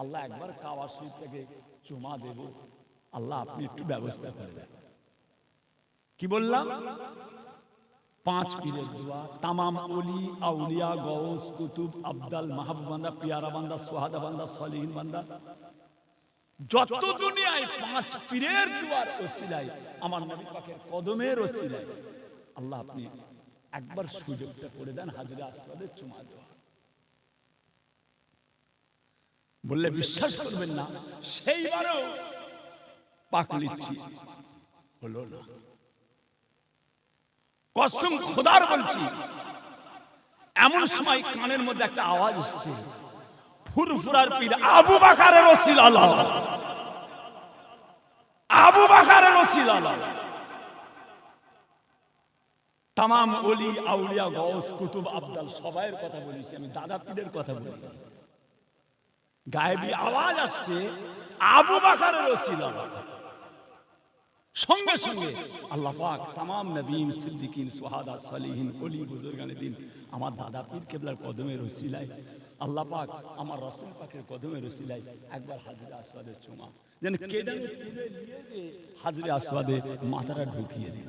আল্লাহ একবার কাবা শরীফ থেকে চুমা দেব। আল্লাহ আপনি একটু ব্যবস্থা করে দেন। কি বললাম? পাঁচ পীরের দোয়া। তামাম অলি আউলিয়া গৌস কুতুব, আবদাল, মাহবুব বান্দা, পিয়ারা বান্দা, সোহাদা বান্দা, সলিহীন বান্দা। যত দুনিয়ায় পাঁচ পীরের দুয়ার ওসিলায়, আমার নবী পাকের কদমের ওসিলায়, আল্লাহ আপনি একবার সুযোগটা করে দেন হাজিরা আসবাদের চুমা দেওয়া বললে বিশ্বাস করবেন না। সেইবারও পাক লিচ্ছি হলো না কসম খোদার বলছি, এমন সময় কানের মধ্যে একটা আওয়াজ এসছে। ফুরফুরার পীর আবু বাকারের ওসিল আল্লাহ আবু বাকারের ওসিল আল্লাহ তামাম অলি আউলিয়া গৌস কুতুব, আবদাল সবাইয়ের কথা বলেছি, আমি দাদা পীরের কথা বলি। গায়েবী আওয়াজ আসছে, আবু বাকারের ওসিল সঙ্গে সঙ্গে আল্লাহ পাক তামাম নবীন, সিদ্দিকিন, সোহাদা, সলিহীন, অলি, বুজুর্গানের দিন আমার দাদা পীর কেবলার কদমের রসিলায় আল্লাহ পাক আমার রসুল পাকের কদমের রসিলায় একবার হাজরে আসওয়াদের চুমা। যেন কে যেন তুলে নিয়ে যে হাজরে আসওয়াদে মাথাটা ঢুকিয়ে দিল।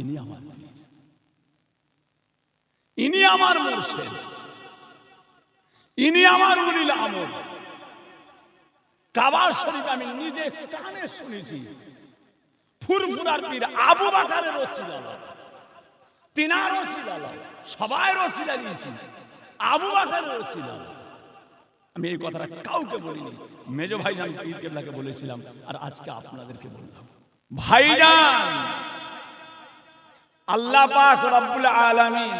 ইনি আমার। ইনি আমার মুর্শেদ। ইনি আমার উলিল আমর কাবার শরীফ আমি নিজে কানে শুনেছি। ফুরফুরার পীর আবু বাকারের রসিলা তিনার রসিলা সবাই রসিলা দিয়েছি। আবু বাকারের রসিলা আমি এই কথাটা কাউকে বলিনি। মেজ ভাইজান পীর কেবলাকে বলেছিলাম, আর আজকে আপনাদেরকে বললাম। ভাইজান! আল্লাহ পাক রব্বুল আলামিন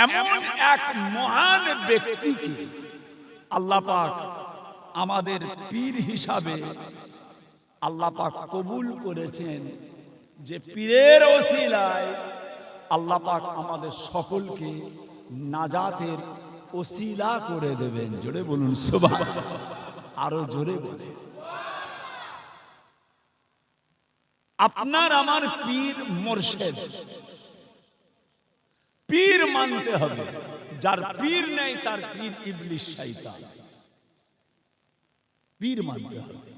এমন এক মহান ব্যক্তিকে আল্লাহ আমাদের পীর হিসাবে আল্লাহ কবুল করেছেন যে পীরের ওসিলায় আল্লাহ পাক আমাদের সকলকে নাজাতের ওসিলা করে দেবেন। জোরে বলুন সুবহান আরও জোরে বলে আপনার আমার পীর মোর্শেদ পীর মানতে হবে। যার পীর নেই, তার পীর ইবলিশ শয়তান। পীর মানতে হবে।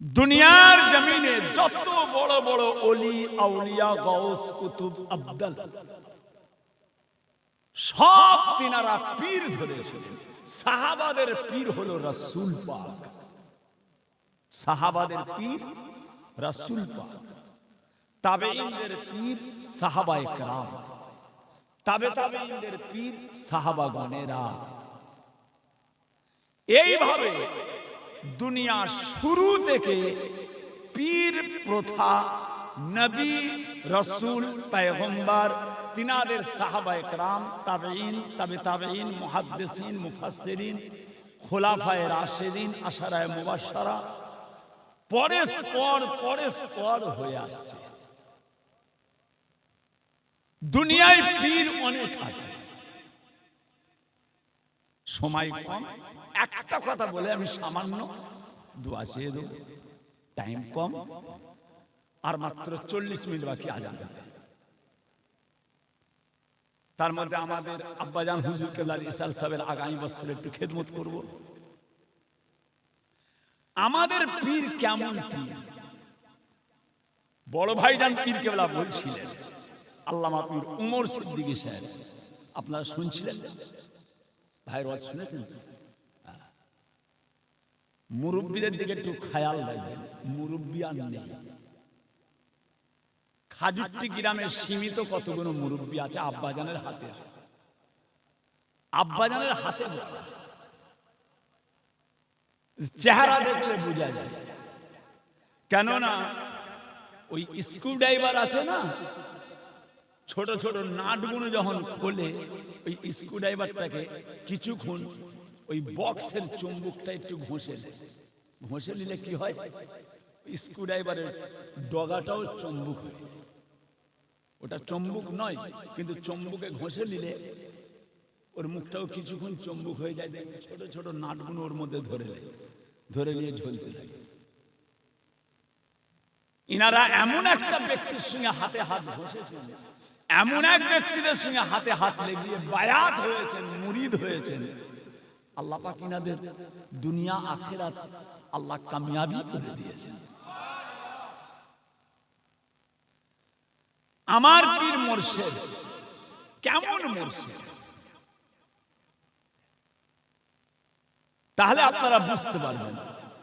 দুনিয়ার জমিনে যত বড় বড় অলি, আউলিয়া গৌস কুতুব, আব্দাল, সব তিনারা পীর ধরে এসেছেন সাহাবাদের পীর হলো রাসূল পাক। সাহাবাদের পীর রাসূল পাক। তাবেঈনদের পীর সাহাবায়ে কেরাম। তাবে তাবেঈনদের পীর সাহাবাগণেরা। এইভাবে দুনিয়া শুরু থেকে পীর প্রথা, নবী, রসুল, পয়গম্বর, তিনাদের সাহাবায়ে কেরাম, তাবেঈন, তাবে তাবেঈন, মুহাদ্দিসিন, মুফাসসিরিন, খোলাফায়ে রাশেদিন, আশারায়ে মুবাশশারা পরস্পর পরস্পর হয়ে আসছে। দুনিয়ায় পীর অনেক আছে। সময় কম। একটা কথা বলে আমি সামান্য দোয়া চেয়ে দেব। টাইম কম। আর মাত্র চল্লিশ মিনিট বাকি আজান তার মধ্যে আমাদের আব্বাজান হুজুর কেবলার ইসাল সাহেবের আগামী বছর একটু খেদমত করব। আমাদের পীর কেমন পীর? বড় ভাইজান পীর কেবলা বলছিলেন আল্লামা পীর উমর সিদ্দিকী সাহেব, আপনারা শুনছিলেন? ভাইয়ের ওয়াজ শুনেছেন? হ্যাঁ। মুরব্বীদের দিকে একটু খেয়াল রাখবেন, মুরব্বী আর নেই। খাজুরটি গ্রামে সীমিত কতগুলো মুরব্বী আছে? আব্বাজানের হাতে। আব্বাজানের হাতে চেহারা দেখলে বোঝা যায়। কেননা, ওই স্ক্রু ড্রাইভার আছে না? ছোট ছোট নাটগুলো যখন খোলে, ওই স্ক্রু ড্রাইভারটাকে কিছুক্ষণ ওই বক্সের চুম্বুকটা একটু ঘষে নেয়। ঘষে নিলে কি হয়? স্ক্রু ড্রাইভারের ডগাটাও চম্বুক ওটা চম্বুক নয়, কিন্তু চম্বুকে ঘষে নিলে ওর মুখটাও কিছুক্ষণ চম্বুক হয়ে যায়, দেখবে ছোট ছোট নাটগুলো ওর মধ্যে ধরে নেয়, ধরে নিয়ে ঝলতে লাগে। ইনারা এমন একটা ব্যক্তির সঙ্গে হাতে হাত ঘষেছেন এমন এক ব্যক্তিদের সঙ্গে হাতে হাত লেগিয়ে বায়াত হয়েছেন, মুরিদ হয়েছেন। আল্লাহ পাক ইনাদের দুনিয়া, আখেরাত আল্লাহ কামিয়াবি করে দিয়েছেন। আমার পীর মোর্শেদ কেমন মোর্শেদ? তাহলে আপনারা বুঝতে পারবেন।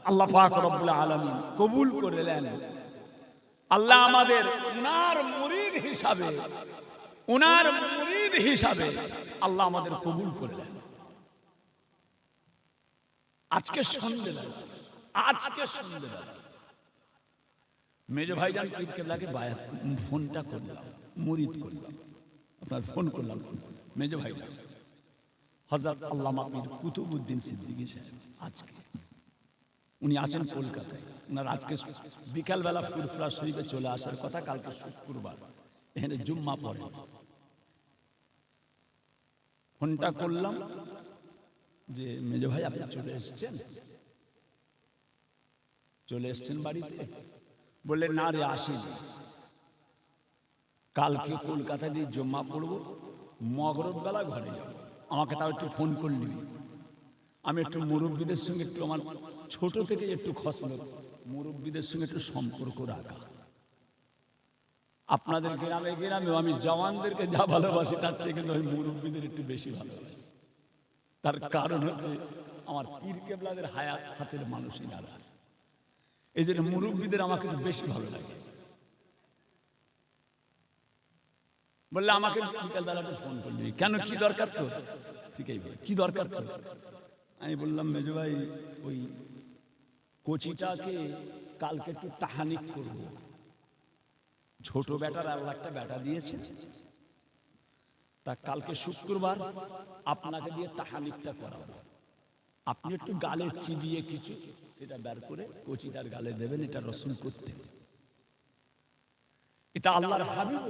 আল্লাহ পাক রব্বুল আলামিন কবুল করে নেন। আল্লাহ আমাদের উনার মুরিদ হিসাবে, উনার মুরিদ হিসাবে আল্লাহ আমাদের কবুল করলেন। আজকে সন্ধ্যেবেলা আজকে সন্ধ্যেবেলা মেজ ভাইজান পীর কেবলাকে বায়াত, ফোনটা করলাম, মুরিদ করলাম, আপনার ফোন করলাম। মেজ ভাইজান হজরত আল্লামা পীর কুতুবুদ্দিন সিদ্দিকী সাহেব, আজকে উনি আছেন কলকাতায়। ওনার আজকে বিকালবেলা ফুরফুরা শরীফে চলে আসার কথা, কালকে শুক্রবার। এখানে জুম্মা পড়ে। ফোনটা করলাম যে, মেজ ভাই, আপনি চলে এসেছেন? চলে এসেছেন বাড়িতে। বললেন না রে, আসিনি। কালকে কলকাতা দিয়ে জম্মা পড়ব, মগরব বেলা ঘরে যাব। আমাকে তাও একটু ফোন করলি। আমি একটু মুরব্বীদের সঙ্গে একটু আমার ছোট থেকে একটু খসল। মুরব্বীদের সঙ্গে একটু সম্পর্ক রাখা। আপনাদের গ্রামে গ্রামেও আমি জওয়ানদেরকে যা ভালোবাসি, তার চেয়ে কিন্তু আমি মুরব্বীদের একটু বেশি ভালোবাসি। তার কারণ হচ্ছে, আমার পীর কেবলাদের হায়াত হাতের মানুষই না এই জন্য মুরব্বীদের আমাকে বেশি ভালো লাগে। বললে, আমাকে বিকালবেলা ফোন করবি কেন? কি দরকার তো ঠিকই কি দরকার তো আমি বললাম, মেজো ভাই, ওই কোচিটাকে কালকে একটু তাহানিক করব। ছোট বেটার আল্লাহ একটা বেটা দিয়েছে। তা কালকে শুক্রবার আপনাকে দিয়ে তাহানিকটা করাবো। আপনি একটু গালে চিবিয়ে কিছু সেটা বের করে কচিটার গালে দেবেন, এটা রসুল করতে। এটা আল্লাহর হাবিব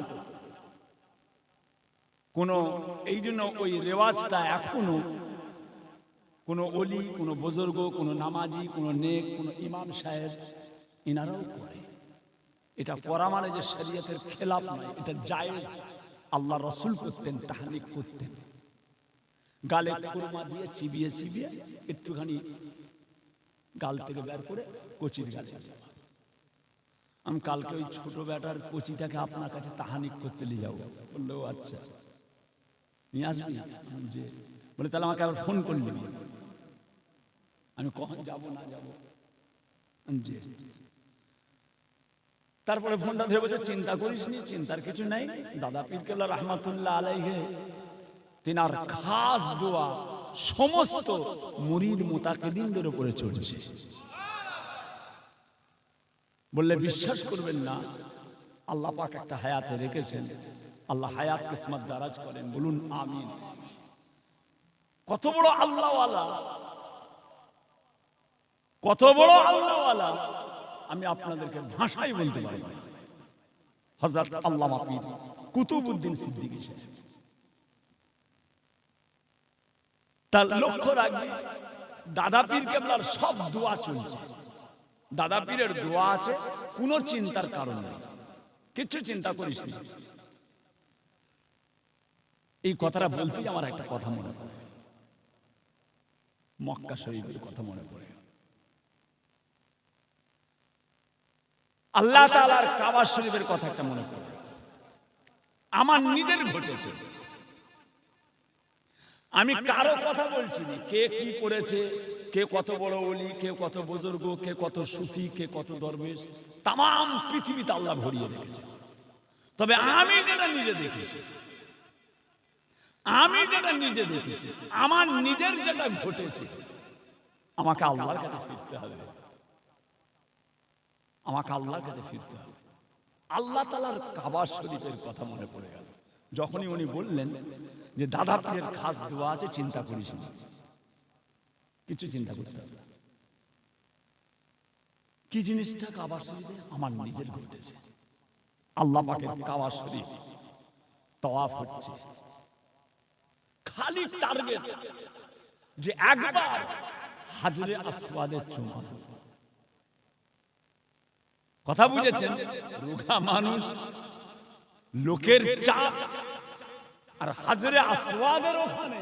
কোন, এই জন্য ওই রেওয়াজটা এখনও কোনো অলি কোনো বুজুর্গ, কোনো নামাজি, কোনো নেক, কোনো ইমাম সাহেব ইনারাও করে। এটা করা মানে যে শরীয়তের খেলাপ নয়, এটা জায়েজ। আল্লাহ রসুল করতেন, তাহানিক করতেন। গালে খুরমা দিয়ে চিবিয়ে চিবিয়ে একটুখানি গাল থেকে বের করে কচির গালে আমি কালকে ওই ছোট বেটার কচিটাকে আপনার কাছে তাহানিক করতে নিয়ে যাব। বলল, "ও আচ্ছা। নিয়ে আসবি? যে বলে, তাহলে আমাকে আবার ফোন করলি? আমি কখন যাব, না যাব? তারপরে ফোনটা ধরে বলছে, চিন্তা করিস নি, চিন্তার কিছু নাই। দাদা পীর কেবলা রহমাতুল্লাহ আলাইহে, তিনার খাস দোয়া সমস্ত মুরিদ মোতাকিদিনদের উপরে চলছে। বললে, বিশ্বাস করবেন না, আল্লাহ পাক একটা হায়াতে রেখেছেন। আল্লাহ হায়াত কিসমত দারাজ করেন। বলুন, আমিন। কত বড় আল্লাহওয়ালা কত বড় আল্লাহওয়ালা আমি আপনাদেরকে ভাষায় বলতে পারি। না। হযরত আল্লামা পীর কুতুবউদ্দিন সিদ্দিকী তার লক্ষ্য রাখবে দাদা পীর কেবলার সব দোয়া চলছে। দাদা পীরের দোয়া আছে কোনো চিন্তার কারণ নেই। কিচ্ছু চিন্তা করিস না। এই কথাটা বলতেই আমার একটা কথা মনে পড়ে। মক্কা শরীফের কথা মনে পড়ে। আল্লাহ তাআলার কাবা শরীফের কথা একটা মনে পড়ে। আমার নিজের ঘটেছে। আমি কারও কথা বলছি কে কি করেছে কে কত বড় অলি কে কত বুজুর্গ, কে কত সুফি, কে কত দরবেশ তাম পৃথিবীতে আল্লাহ ভরিয়ে রেখেছে। তবে আমি যেটা নিজে দেখেছি, আমি যেটা নিজে দেখেছি, আমার নিজের যেটা ঘটেছে, আমাকে আল্লাহর কাছে ফিরতে হবে। আমাকে আল্লাহর কাছে ফিরতে হবে। আল্লাহ তালার কাবা শরীফের কথা মনে পড়ে গেল। যখনই উনি বললেন যে, দাদা পীরের খাস দোয়া আছে, চিন্তা করিস না। কিছু চিন্তা করতে হবে কি জিনিসটা কাবা শরীফে? আমার নিজের ঘটেছে আল্লাহ পাকের কাবা শরীফ তওয়াফ হচ্ছে। খালি টার্গেট যে একবার হাজরে আসওয়াদের চুমা কথা বুঝেছেন? রোগা মানুষ, লোকের চাপ আর হাজরে আসওয়াদের ওখানে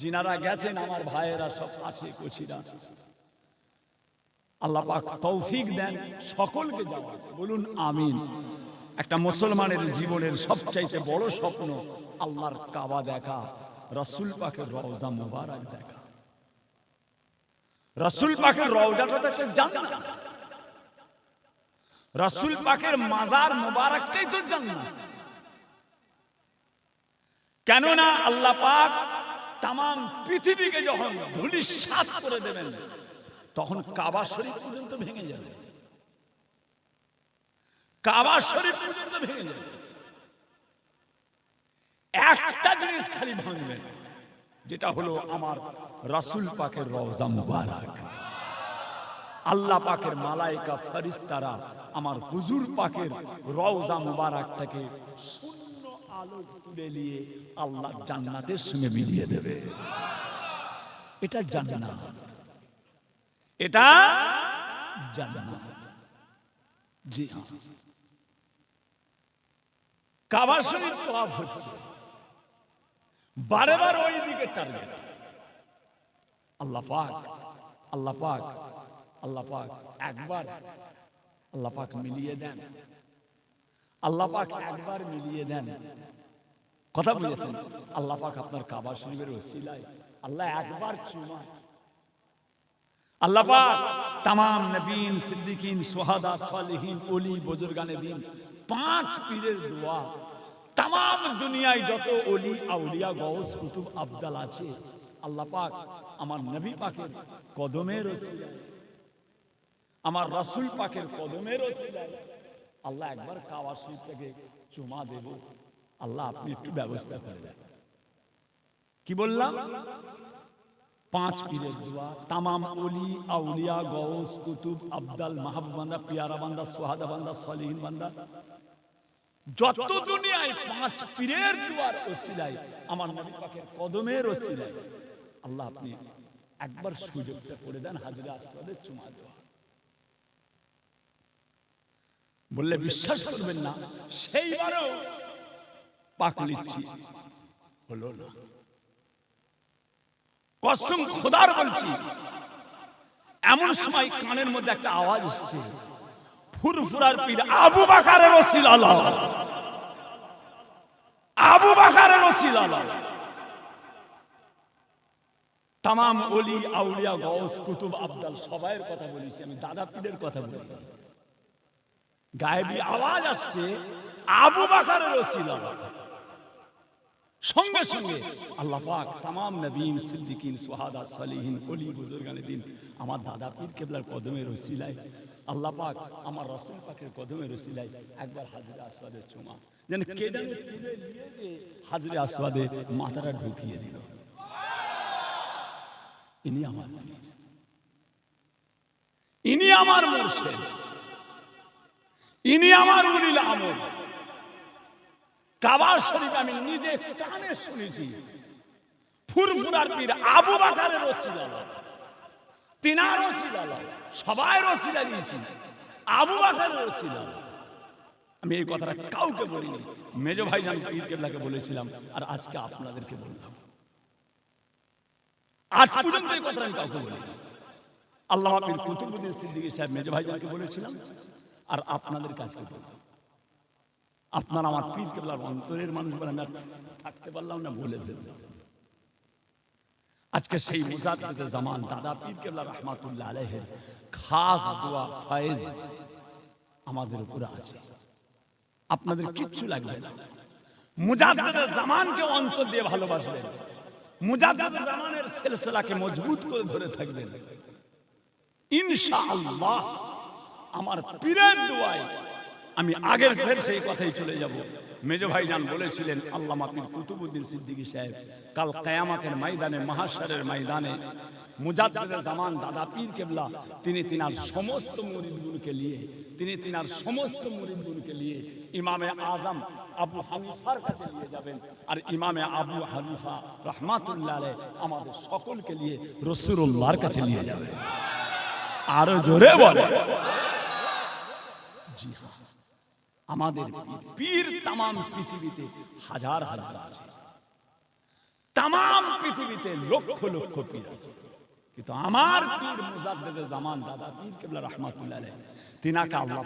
যিনারা গেছেন, আমার ভাইয়েরা সব আছে কচিরা। আল্লাহ পাক তৌফিক দেন সকলকে যাওয়ার। বলুন, আমিন। একটা মুসলমানের জীবনের সবচাইতে বড় স্বপ্ন, আল্লাহর কাবা দেখা, রাসূল পাকের রওজা মুবারক দেখা। রাসূল পাকের রওজাটা তো একটা জান্নাত। রাসূল পাকের মাজার মুবারকটাই তো জান্নাত। কেননা আল্লাহ পাক তাম পৃথিবীকে যখন ধুলিসাৎ করে দেবেন তখন কাবা শরীফ পর্যন্ত ভেঙে যাবে। কাবা শরীফ পর্যন্ত ভেঙে যাবে। একটা জিনিস খালি ভাঙবে যেটা হলো আমার রাসূল পাকের রওজা মুবারক। আল্লাহ পাকের মালাইকা ফরিস্তারা আমার হুজুর পাকের রওজা মুবারকটাকে শূন্য আলো তুলে নিয়ে আল্লাহ জান্নাতের সঙ্গে মিলিয়ে দেবে। এটা জান্নাত। এটা জান্নাত। জি হ্যাঁ। কাবা শরীফ তোয়াফ হচ্ছে। বারে বার ওই দিকে টার্গেট আল্লাহ পাক আল্লাহ পাক আল্লাহ পাক একবার আল্লাহ মিলিয়ে দেন। আল্লাহ একবার মিলিয়ে দেন। কথা বুঝেছেন আল্লাহ পাক আপনার কাবা শরীফের ওসিলায় আল্লাহ একবার চুমা আল্লাহ পাক তাম নবীন, সিদ্দিকিন, সোহাদা, সালিহিন, ওলি, বুজুর্গানে দিন পাঁচ পীরের দোয়া। তাম দুনিয়ায় যত ওলি, আউলিয়া গৌস কুতুব, আবদাল আছে, আল্লাহ আমার নবী পাকের কদমের ওসিলায় আমার রাসূল পাকের কদমের আল্লাহ একবার কাবা শরীফ থেকে চুমা দেব। আল্লাহ আপনি একটু ব্যবস্থা করে দেন। কি বললাম? পাঁচ পীরের দোয়া, তামাম ওলি, আউলিয়া গৌস কুতুব, আবদাল মাহবুবান্দা পিয়ারা বান্দা, সোহাদা বান্দা, সলিহীন বান্দা। যত দুনিয়ায় পাঁচ পীরের দোয়ার ওসিলায় আমার নবী পাকের কদমের ওসিলায় আল্লাহ আপনি একবার সুযোগটা করে দেন হাজরে আসওয়াদের চুমা দেওয়া। বললে বিশ্বাস করবেন না। সেইবারও পাক লিচ্ছি হলো না কসম খোদার বলছি, এমন সময় কানের মধ্যে একটা আওয়াজ এসছে। ফুরফুরার পীর আবু বাকারের ওসিল আবু বাকারের ওসিল তামাম ওলি আউলিয়া গৌস কুতুব, আবদাল সবাইয়ের কথা বলেছি। আমি দাদা পীরের কথা বলি। গায়েবী আওয়াজ আসছে, আবু বাকারের ওসিল সঙ্গে সঙ্গে আল্লাহ পাক তামাম নবীন, সিদ্দিকিন, সোহাদা, সালিহিন অলি বুজুর্গানে দিন, আমার দাদা পীর কেবলার কদমের রসিলায় আল্লাহ পাক আমার রসুল পাকের কদমের রসিলায় একবার হাজরে আসওয়াদের চুমা। যেন কে যে হাজরে আসওয়াদে মাথাটা ঢুকিয়ে দিল। ইনি আমার। ইনি আমার মুর্শিদ। ইনি আমার উলিল আমল। কাবার শরীফ আমি নিজে কানে শুনেছি। ফুরফুরার পীর আবু বাকারের রসিলা তিনার রসিলা সবাই রসিলা দিয়েছি। আবু বাকারের রসিলা আমি এই কথাটা কাউকে বলিনি। মেজ ভাই আমি পীর কেবলাকে বলেছিলাম, আর আজকে আপনাদেরকে বললাম। আজ পর্যন্ত এই কথাটা আমি কাউকে বলিনি। আল্লাহ পীর কুতুবুদ্দিন সিদ্দিকী সাহেব, মেজ ভাইজানকে বলেছিলাম আর আপনাদের কাছে আপনার আমার পীর কেবলার অন্তরের মানুষ বলে আমি আর থাকতে পারলাম না বলে ফেললাম। আজকে সেই মুজাদ্দিদে জামান, দাদা পীর কেবলা রহমাতুল্লাহ আলাইহের খাস দোয়া ফয়েজ আমাদের উপরে আছে। আপনাদের কিচ্ছু লাগবে না। মুজাদ্দিদে জামানকে অন্তর দিয়ে ভালোবাসবেন। মুজাদ্দিদে জামানের সিলসিলাকে মজবুত করে ধরে থাকবেন। ইনশাআল্লাহ। আমার পীরের দোয়ায় আমি আগের ফের সেই কথাই চলে যাব। মেজ ভাইজান বলেছিলেন আল্লাহ পীর কুতুবুদ্দিন সিদ্দিকী সাহেব, কাল কায়ামাতের ময়দানে, মহাশারের ময়দানে, মুজাদ্দিদের জামান দাদা পীর কেবলা, তিনি তিনার সমস্ত মুরিদগুলোকে নিয়ে, তিনি তিনার সমস্ত মুরিদগুলোকে নিয়ে ইমামে আজম আবু হানিফার কাছে নিয়ে যাবেন আর ইমামে আবু হানিফা রহমাতুল্লাহ আমাদের সকলকে নিয়ে রসুল্লাহর কাছে নিয়ে যাবেন। আরও জোরে বলে জি হ্যাঁ আমাদের পীর তামাম পৃথিবীতে হাজার হাজার আছে। তামাম পৃথিবীতে লক্ষ লক্ষ পীর আছে। কিন্তু আমার পীর মুজাদ্দেদ জামান দাদা পীর কেবলা রহমাতুল্লাহ তিনাকে আল্লাহ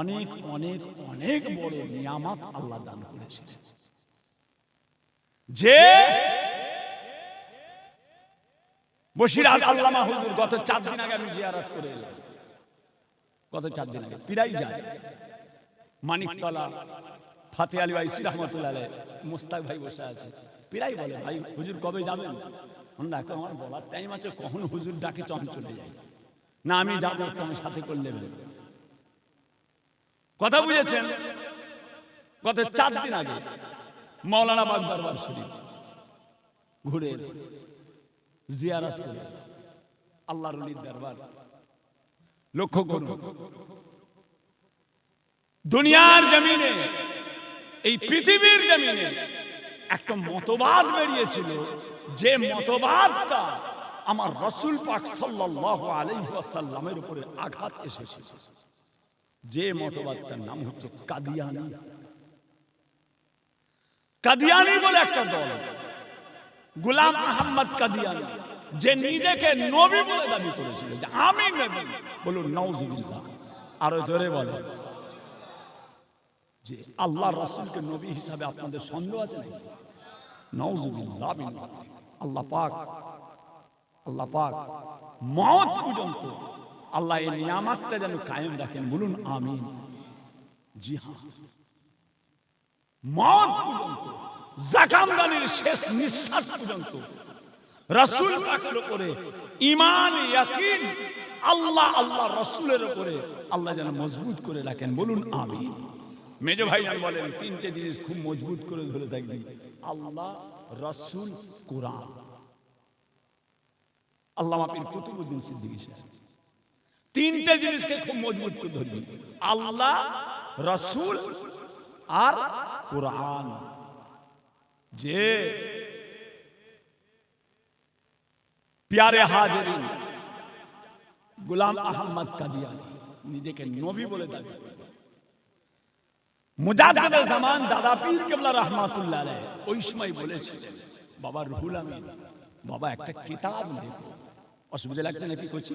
অনেক অনেক অনেক বড় নিয়ামত আল্লাহ দান করেছিলেন যে বসিরহাট আল্লামা হুজুর গত চার দিন আগে আমি জিয়ারত করে এলাম। গত চার দিন পিরাই যায়। মানিকতলা ফাতে আলী ভাই সি রহমতুল্লাহ মোস্তাক ভাই বসে আছে। পিরাই বলে, ভাই, হুজুর কবে যাবেন? এখন আমার বলার টাইম আছে, কখন হুজুর ডাকে চম চলে যাই না, আমি যাব আমার সাথে করলে কথা বুঝেছেন? গত চার দিন আগে মৌলানা বাগ দরবার শরীফ ঘুরে জিয়ারত করে। আল্লাহর দরবার। লক্ষ্য করুন দুনিয়ার জমিনে, এই পৃথিবীর জমিনে একটা মতবাদ বেরিয়েছিল যে মতবাদটা আমার রসুল পাক সাল্লাল্লাহু আলাইহি ওয়াসাল্লামের উপরে আঘাত এসেছিল। যে মতবাদটার নাম হচ্ছে কাদিয়ানি। কাদিয়ানি বলে একটা দল। গুলাম আহম্মদ কাদিয়ানি। যে নিজেকে নবী বলে দাবি করেছিল, যে আমি নবী। বলুন নওজুবিল্লাহ আরও জোরে বলে যে আল্লাহ রাসূলকে নবী হিসাবে আপনাদের সন্দেহ আছে নাকি? নওজুবিল্লাহ আল্লাহ পাক আল্লাহ পাক মওত পর্যন্ত আল্লাহ এই নিয়ামতটা যেন কায়েম রাখেন। বলুন, আমিন। জি হ্যাঁ। মত পর্যন্ত জাকামদানির শেষ নিঃশ্বাস পর্যন্ত রাসূল পাকের উপরে, ঈমান, ইয়াকিন, আল্লাহ আল্লাহ রাসূলের উপরে আল্লাহ যেন মজবুত করে রাখেন। বলুন আমি মেজো ভাই বলেন, তিনটে জিনিস খুব মজবুত করে ধরে থাকবি। আল্লাহ, রাসূল, কোরআন। আল্লাহ মাপির কুতুবুদ্দিন সিদ্দিকী তিনটে জিনিসকে খুব মজবুত করে ধরবি। আল্লাহ, রাসূল আর কোরআন। যে প্যারে হাজরিন গোলাম আহমদ কাদিয়ানি নিজেকে নবী বলে দাবি করে। মুজাদ্দিদ জামান দাদা পীর কেবলা রহমাতুল্লাহ আলাইহি ওই সময় বলেছিলেন বাবা রুহুল আমিন বাবা একটা কিতাব লেখো। অসুবিধা লাগছে নাকি করছি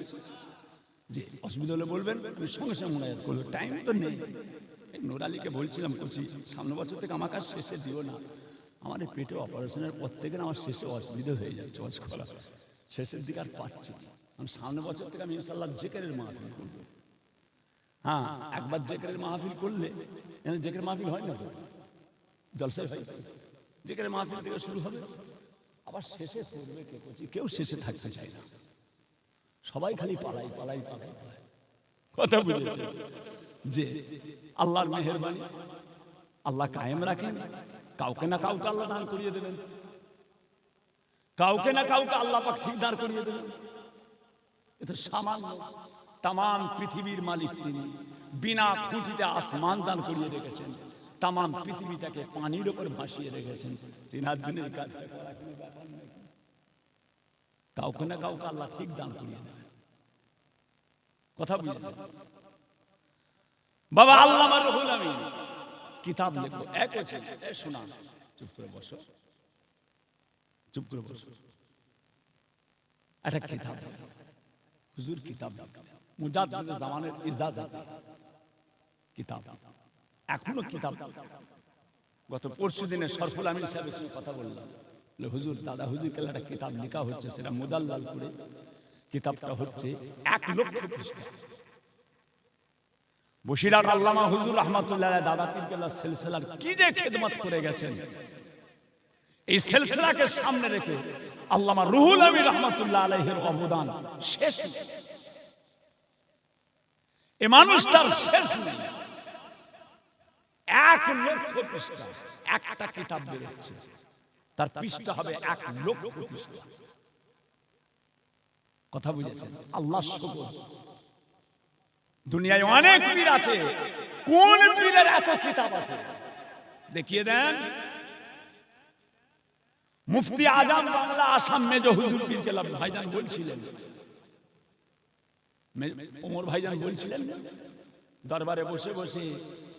যে অসুবিধা হলে বলবেন আমি সঙ্গে সঙ্গে মুনাজাত করব টাইম তো নেই। এই নোর আলীকে বলছিলাম করছি সামনে বছর থেকে আমার কাজ শেষে দিও না। আমার পেটে অপারেশনের পর থেকে আমার শেষে অসুবিধা হয়ে যাচ্ছে অজ শেষের দিকে আর পাচ্ছি। আমি সামনে বছর থেকে আমি ইনশাল্লাহ জেকেরের মাহফিল করব। হ্যাঁ একবার জেকেরের মাহফিল করলে জেকের মাহফিল হয় না তো? জলসায় জেকেরের মাহফিল থেকে শুরু হবে। আবার শেষে করবে কে করছি? কেউ শেষে থাকতে চায় না। সবাই খালি পালাই পালাই পালাই কথা বুঝেছে যে আল্লাহর মেহরবানি, আল্লাহ কায়েম রাখেন। কাউকে না কাউকে আল্লাহ দান করিয়ে দেবেন। কাউকে না কাউকে আল্লাহ পাক ঠিক দাঁড় করিয়ে দেবেন। এটা সামান্য তাম পৃথিবীর মালিক তিনি। বিনা খুঁটিতে আসমান দান করিয়ে রেখেছেন। তাম পৃথিবীটাকে পানির ওপর ভাসিয়ে রেখেছেন। তিনার দিনের কাজটা করা কোনো ব্যাপার নয়। কাউকে না কাউকে আল্লাহ ঠিক দান করিয়ে দেবেন। কথা বুঝেছেন? বাবা আল্লাহ আমার রহুল আমি কিতাব লিখব এক হচ্ছে শোনা চুপ করে বসো। চুপ করে বসো। একটা কিতাব। হুজুর কিতাব। মুজাদ্দিদ জামানের ইজাজত কিতাব। এখনও কিতাব। গত পরশু দিনে সরফুল আমিন সাহেবের সঙ্গে কথা বললাম। বলে, হুজুর দাদা হুজুর কেলা একটা কিতাব লেখা হচ্ছে সেটা মুদাল্লাল করে কিতাবটা হচ্ছে এক লক্ষ পৃষ্ঠা। বসিরার আল্লামা হুজুর রহমাতুল্লাহ দাদা পীর কেল্লা সিলসিলার কি যে খেদমত করে গেছেন। এই সিলসিলাকে সামনে রেখে আল্লামা রুহুল আমিন রহমাতুল্লাহ আলাইহির অবদান শেষ। এ মানুষটার শেষ নেই। এক লক্ষ পৃষ্ঠা, একটা কিতাব বেরোচ্ছে তার পৃষ্ঠা হবে এক লক্ষ পৃষ্ঠা। কথা বুঝেছেন? আল্লাহ শুকর। দুনিয়ায় অনেক পীর আছে। কোন পীরের এত কিতাব আছে? দেখিয়ে দেন। মুফতি আজম বাংলা আসাম মেজো হুজুর পীর কেলাম ভাইজান বলছিলেন। ওমর ভাইজান বলছিলেন। দরবারে বসে বসে,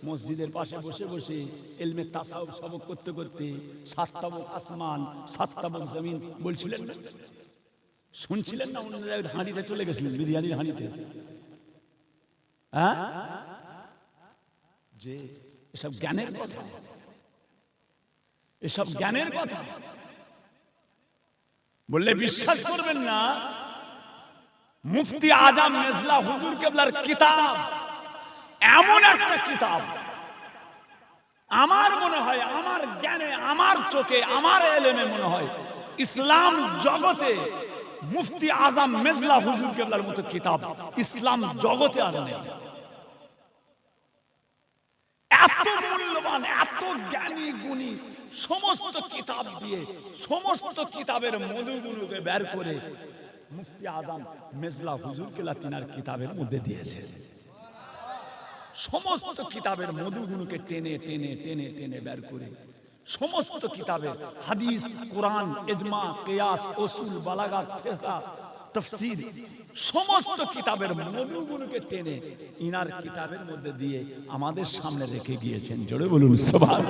মসজিদের পাশে বসে বসে এলমে তাসাউফ সবক করতে করতে সাতটাবক আসমান সাতটাবক জমিন বলছিলেন শুনছিলেন না অন্য জায়গায় হাঁড়িতে চলে গেছিলেন, বিরিয়ানির হাঁড়িতে? হ্যাঁ? যে এসব জ্ঞানের কথা। এসব জ্ঞানের কথা। বললে বিশ্বাস করবেন না। মুফতি আজম মেজলা হুজুর কেবলার কিতাব এমন একটা কিতাব। আমার মনে হয় আমার জ্ঞানে আমার চোখে আমার এলেমে মনে হয় ইসলাম জগতে মুফতি আজম মেজলা হুজুর কেবলার মতো কিতাব ইসলাম জগতে আর নেই। এত মূল্যবান, এত জ্ঞানী গুণী সমস্ত কিতাব দিয়ে, সমস্ত কিতাবের মধুগুলোকে বের করে মুফতি আজম মেজলা হুজুর কেলা তিনার কিতাবের মধ্যে দিয়েছে। সমস্ত কিতাবের মধুগুলোকে টেনে টেনে টেনে টেনে বের করে, সমস্ত কিতাবের হাদিস, কোরআন এজমা কেয়াস ওসুল বালাগাত, ফিকহ তফসির সমস্ত কিতাবের মধুগুলোকে টেনে ইনার কিতাবের মধ্যে দিয়ে আমাদের সামনে রেখে গিয়েছেন। জোরে বলুন সবার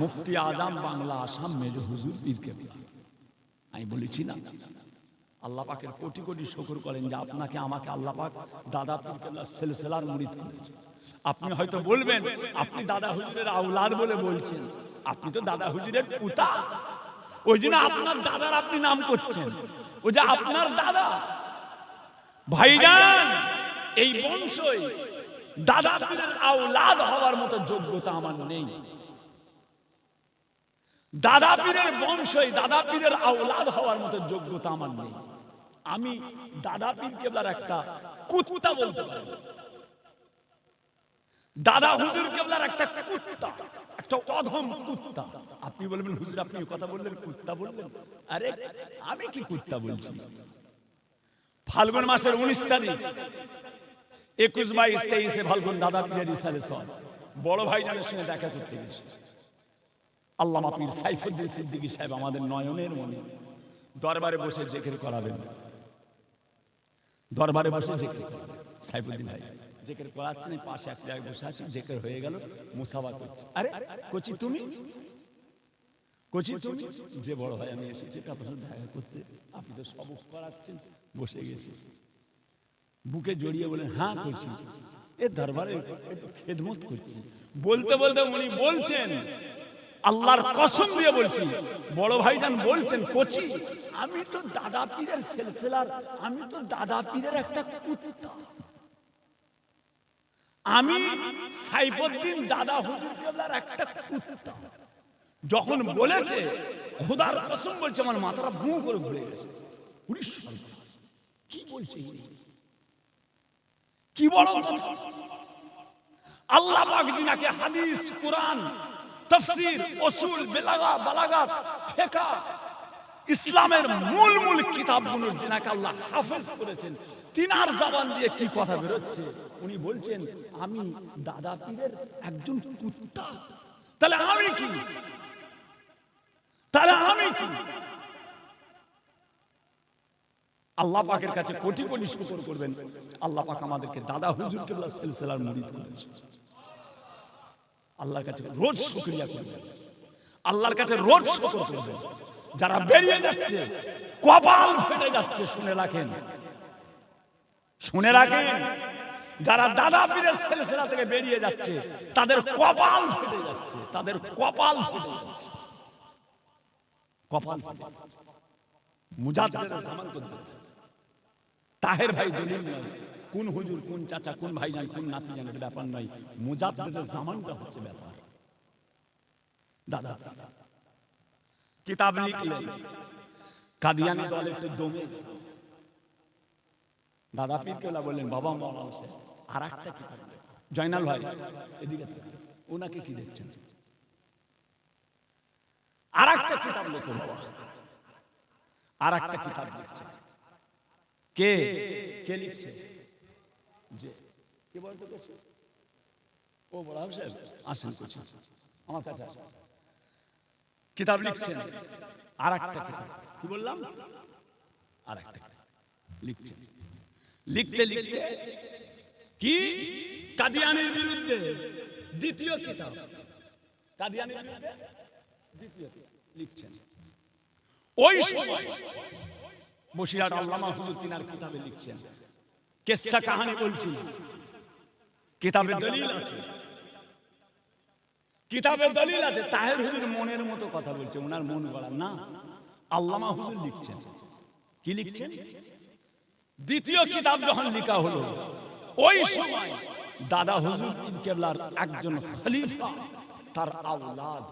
মুফতি আজম বাংলা আসাম মেজ হুজুর পীর কেবলা। আমি বলেছি না, আল্লাহ পাকের কোটি কোটি শুকর করেন যে আপনাকে, আমাকে আল্লাহ পাক দাদা পীর কেবলা সেলসেলার মুরিদ করেছে আপনি হয়তো বলবেন, আপনি দাদা হুজুরের আউলাদ বলে বলছেন, আপনি তো দাদা হুজুরের পুতা। ওই জন্য আপনার দাদার আপনি নাম করছেন। আপনার দাদা। ভাইজান, এই বংশই দাদা হওয়ার মতো যোগ্যতা আমার নেই। দাদা পীরের বংশই দাদা পীরের হওয়ার মতো যোগ্যতা আমার নেই। আমি দাদা পীর কেবলার একটা কুত্তা বলতে পারি। দাদা হুজুর কেবলার একটা কুত্তা। একটা অধম কুত্তা। আপনি বলবেন, হুজুর, আপনি কথা বললেন, কুত্তা বললেন? আরে, আমি কি কুত্তা বলছি? ফাল্গুন মাসের উনিশ তারিখ, একুশ বাইশ তেইশে ফাল্গুন দাদা সব। বড় ভাইজানের সঙ্গে দেখা করতে গেছি। আল্লাহ পীর সাইফুদ্দিন সিদ্দিকী সাহেব আমাদের নয়নের মনে দরবারে বসে জেকের করাবেন। দরবারে বসে জেকের। সাইফুদ্দিন ভাই জেকের করাচ্ছেন এই পাশে এক জায়গায় বসে আছি জেকের হয়ে গেল, মুসাফা করছে। আরে, কচি তুমি? কচি তুমি? যে বড় ভাই আমি এসেছি আপনার সাথে দেখা করতে। আপনি তো সবক করাচ্ছেন, বসে গেছি। বুকে জড়িয়ে বলেন হ্যাঁ করছি। এ দরবারে খেদমত করছি। বলতে বলতে উনি বলছেন, আল্লাহর কসম দিয়ে বলছি, বড় ভাই ভাইজান বলছেন, কোচি, আমি তো দাদা পীরের সেলসেলার, আমি তো দাদা পীরের একটা কুত্তা। আমি সাইফুদ্দিন দাদা হুজুর কেবলার একটা কুত্তা। যখন বলেছে, খোদার কসম বলছে, আমার মাথাটা বুঁ করে ঘুরে গেছে। কি বলছে কি বড় কথা। আল্লাহ পাক জিনাকে হাদিস, কোরআন, তাফসীর উসুল বেলাগা, বালাগাত ফিকহ ইসলামের মূল মূল কিতাবগুলোর জিনাকে আল্লাহ হাফেজ করেছেন, তিনার জবান দিয়ে কি কথা বেরোচ্ছে? উনি বলছেন, আমি দাদা পীরের একজন কুত্তা। তাহলে আমি কি? তাহলে আমি কি? আল্লাহ পাকের কাছে কোটি কোটি শুকর করবেন। আল্লাহ পাক আমাদেরকে দাদা হুজুর কেবলা সিলসিলার মুরিদ করেছে। আল্লাহর কাছে রোজ শুকরিয়া করবেন। আল্লাহর কাছে রোজ শুকর করবেন। যারা বেরিয়ে যাচ্ছে, কপাল ফেটে যাচ্ছে, শুনে রাখেন। শুনে রাখেন, যারা দাদা পীরের সিলসিলা থেকে বেরিয়ে যাচ্ছে, তাদের কপাল ফেটে যাচ্ছে, তাদের কপাল ফেটে যাচ্ছে। কপাল তাহের ভাই দলিল নয়, কোন হুজুর, কোন চাচা, কোন ভাইজান, কোন নাতি জানের ব্যাপার নয়। মুজাদ্দেদের জামানটা হচ্ছে ব্যাপার। দাদা। কিতাব লিখলেন কাদিয়ানি দল একটু দমে। দাদা পীর কেলা বললেন, বাবা মৌলানা সাহেব আর একটা কিতাব। জয়নাল ভাই, এদিকে ওনাকে কি দেখছেন? আর একটা কিতাব লেখো বাবা। আর একটা কিতাব লিখছে কে? কে লিখছে? যে, কে বলতে ও বড় সাহেব আসেন। আমার কাছে আসেন। কিতাব লিখছেন? আর একটা কিতাব। কি বললাম? আর একটা লিখছেন। লিখতে লিখতে কি? কাদিয়ানির বিরুদ্ধে দ্বিতীয় কিতাব। কাদিয়ানির বিরুদ্ধে দ্বিতীয় লিখছেন। ওই সময় বসিরহাট আল্লামা হুজুর তিনার কিতাবে লিখছেন। কেসা কাহানি বলছি। কিতাবে দলিল আছে। কিতাবে দলিল আছে তাহের হুজুর মনের মতো কথা বলছে ওনার মন গড়া। না আল্লামা হুজুর লিখছেন। কি লিখছেন? দ্বিতীয় কিতাব যখন লিখা হলো ওই সময় দাদা হুজুর কেবলার একজন খলিফা তার আওলাদ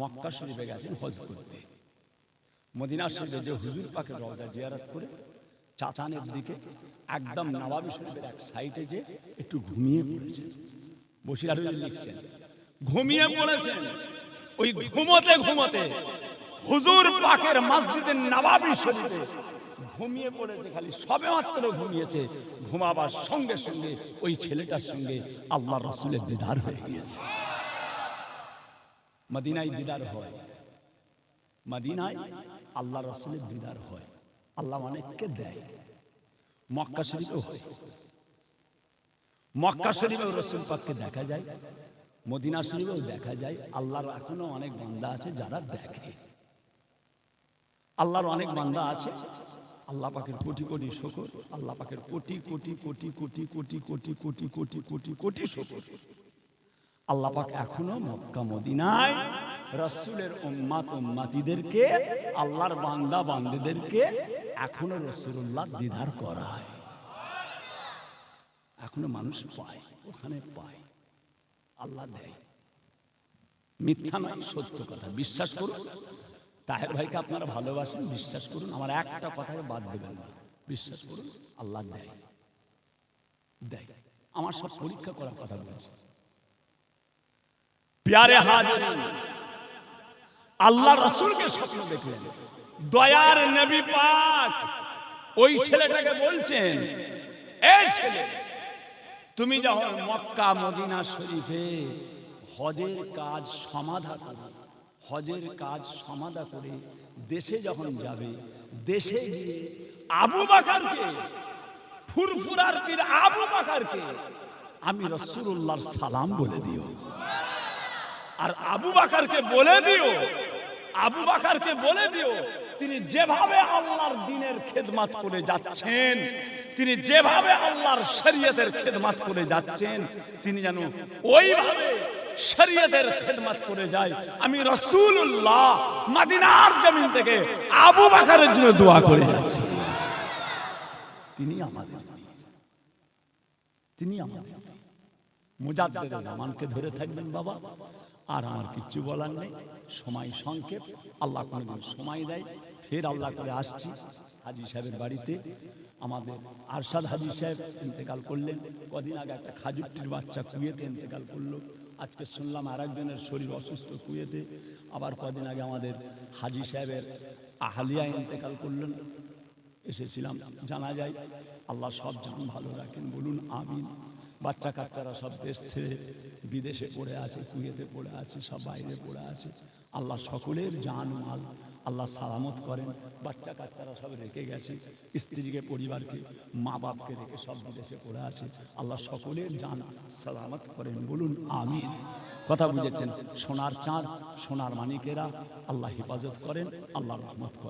মক্কা শরীফে গেছেন হজ করতে। মদিনা শরীফে যে হুজুর পাকের রওজা জিয়ারত করে চাতানের দিকে একদম নবাবী শরীফের এক সাইডে যে একটু ঘুমিয়ে পড়েছেন। বসিরাট হুজুর লিখছেন ঘুমিয়ে পড়েছেন। ওই ঘুমোতে ঘুমোতে হুজুর পাকের মসজিদের নবাবী শরীফে ঘুমিয়ে পড়েছে, খালি সবে মাত্র ঘুমিয়েছে। ঘুমাবার সঙ্গে সঙ্গে ওই ছেলেটার সঙ্গে আল্লাহ রসুলের দিদার হয়ে গিয়েছে। মদিনায় দিদার হয়। মদিনায় আল্লাহ রসুলের দিদার হয়। আল্লাহ অনেককে দেয়। মক্কা শরীফেও হয়। মক্কা শরীফেও রসুল পাককে দেখা যায়। মদিনা শরীফেও দেখা যায় আল্লাহর এখনও অনেক বান্দা আছে যারা দেখে আল্লাহর অনেক বান্দা আছে আল্লাহ পাকের কোটি কোটি শকর আল্লাহ পাকের কোটি কোটি কোটি কোটি কোটি কোটি কোটি কোটি কোটি কোটি শকর আল্লাহ পাক এখনও মক্কা মদিনায় রসুলের উম্মাত উম্মাতিদেরকে আল্লাহর বান্দা বান্দিদেরকে এখনও রসুল্লাহ দিদার করায় এখনও মানুষ পায় ওখানে পায় আল্লাহ দেয়। মিথ্যা নয়, সত্য কথা। বিশ্বাস করুন। তাহের ভাইকে আপনারা ভালোবাসেন, বিশ্বাস করুন। আমার একটা কথাকে বাদ দেবেন না। বিশ্বাস করুন, আল্লাহ দেয়। দেয়। আমার সব পরীক্ষা করার কথা বলছি। প্যারে হাজরিন আল্লাহ রসুলকে স্বপ্ন দেখলেন। দয়ার নবী পাক ওই ছেলেটাকে বলছেন, এই ছেলে তুমি যখন মক্কা মদিনা শরীফে হজের কাজ সমাধা করো, হজের কাজ সমাধা করে দেশে যখন যাবে, দেশে গিয়ে আবু বাকারকে, ফুরফুরার পীর আবু বাকারকে আমি রসুল্লাহর সালাম বলে দিও। আর আবু বাকারকে বলে দিও, আবু বাকারকে বলে দিও তিনি যেভাবে আল্লাহর দিনের খেদমাত করে যাচ্ছেন, তিনি যেভাবে আল্লাহর শরীয়তের খেদমাত করে যাচ্ছেন, তিনি যেন ওইভাবে শরীয়তের খেদমাত করে যায়। আমি রসুল্লাহ মাদিনার জমিন থেকে আবু বাকারের জন্য দোয়া করে যাচ্ছি। তিনি আমাদের তিনি আমাদের। মুজাদ্দের জামানকে ধরে থাকবেন বাবা। আর আমার কিচ্ছু বলার নেই। সময় সংক্ষেপ। আল্লাহ কোনোদিন সময় দেয়। ফের আল্লাহ করে আসছি হাজি সাহেবের বাড়িতে। আমাদের আরশাদ হাজি সাহেব ইন্তেকাল করলেন। কদিন আগে একটা খাজুরটির বাচ্চা কুয়েতে ইন্তেকাল করল। আজকে শুনলাম আর একজনের শরীর অসুস্থ কুয়েতে। আবার কদিন আগে আমাদের হাজি সাহেবের আহালিয়া ইন্তেকাল করলেন। এসেছিলাম, জানা যায়। আল্লাহ সব জান ভালো রাখেন, বলুন আমিন। বাচ্চা কাচ্চারা সব দেশ ছেড়ে বিদেশে পড়ে আছে, কুয়েতে পড়ে আছে, সব বাইরে পড়ে আছে। আল্লাহ সকলের জান মাল আল্লাহ সালামত করেন। বাচ্চা কাচ্চারা সব রেখে গেছে, স্ত্রীকে, পরিবারকে মা বাপকে রেখে সব বিদেশে পড়ে আছে। আল্লাহ সকলের জান সালামত করেন, বলুন আমিন। কথা বুঝেছেন? সোনার চাঁদ, সোনার মানিকেরা আল্লাহ হেফাজত করেন, আল্লাহ রহমত করেন।